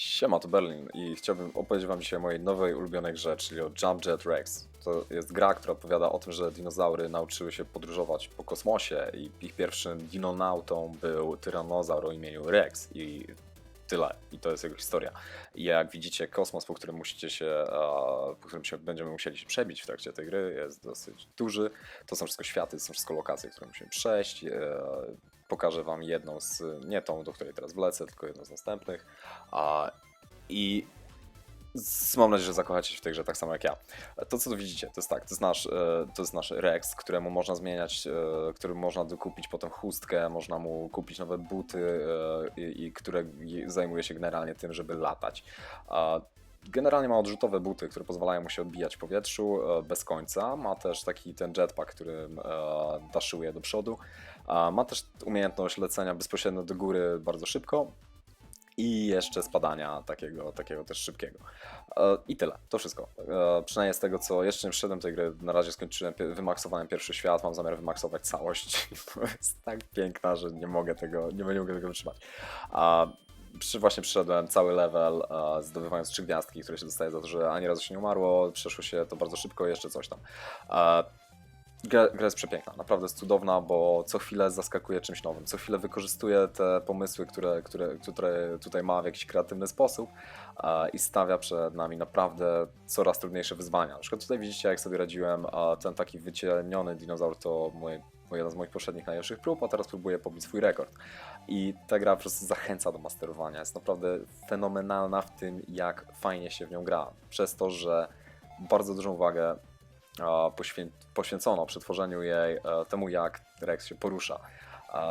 Siema, to Berlin i chciałbym opowiedzieć wam dzisiaj o mojej nowej ulubionej grze, czyli o Jump Jet Rex. To jest gra, która opowiada o tym, że dinozaury nauczyły się podróżować po kosmosie i ich pierwszym dinonautą był tyranozaur o imieniu Rex i tyle. I to jest jego historia. I jak widzicie, kosmos, po którym musicie się, e, po którym się będziemy musieli się przebić w trakcie tej gry, jest dosyć duży. To są wszystko światy, to są wszystko lokacje, które musimy przejść. Pokażę wam jedną z, nie tą, do której teraz wlecę, tylko jedną z następnych. A, I mam nadzieję, że zakochacie się w tej grze tak samo jak ja. To, co tu widzicie, to jest tak, to jest nasz, e, to jest nasz Rex, któremu można zmieniać, e, którym można dokupić potem chustkę, można mu kupić nowe buty e, i, i które je- zajmuje się generalnie tym, żeby latać. Generalnie ma odrzutowe buty, które pozwalają mu się odbijać w powietrzu e, bez końca. Ma też taki ten jetpack, którym e, daszuje do przodu. Ma też umiejętność lecenia bezpośrednio do góry bardzo szybko i jeszcze spadania takiego, takiego też szybkiego. E, I tyle, to wszystko. Przynajmniej z tego, co jeszcze nie wszedłem tej gry, na razie skończyłem, wymaksowałem pierwszy świat, mam zamiar wymaksować całość. To jest tak piękna, że nie mogę tego, nie, nie mogę tego wytrzymać. Przy, właśnie przyszedłem cały level, e, zdobywając trzy gwiazdki, które się dostaje za to, że ani razu się nie umarło, przeszło się to bardzo szybko, jeszcze coś tam. E, Gra, gra jest przepiękna, naprawdę jest cudowna, bo co chwilę zaskakuje czymś nowym, co chwilę wykorzystuje te pomysły, które, które, które tutaj ma w jakiś kreatywny sposób e, i stawia przed nami naprawdę coraz trudniejsze wyzwania. Na przykład tutaj widzicie, jak sobie radziłem, ten taki wycieleniony dinozaur to mój, mój jeden z moich poprzednich najlepszych prób, a teraz próbuję pobić swój rekord. I ta gra po prostu zachęca do masterowania, jest naprawdę fenomenalna w tym, jak fajnie się w nią gra, przez to, że bardzo dużą uwagę poświę poświęcono przy tworzeniu jej e, temu, jak Rex się porusza.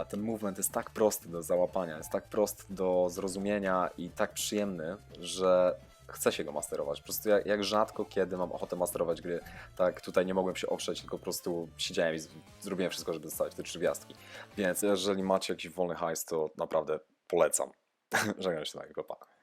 Ten movement jest tak prosty do załapania, jest tak prosty do zrozumienia i tak przyjemny, że chce się go masterować. Po prostu jak, jak rzadko kiedy mam ochotę masterować gry, tak tutaj nie mogłem się oprzeć, tylko po prostu siedziałem i zrobiłem wszystko, żeby dostać te trzy gwiazdki. Więc jeżeli macie jakiś wolny hajs, to naprawdę polecam. Żegnam się na kopa.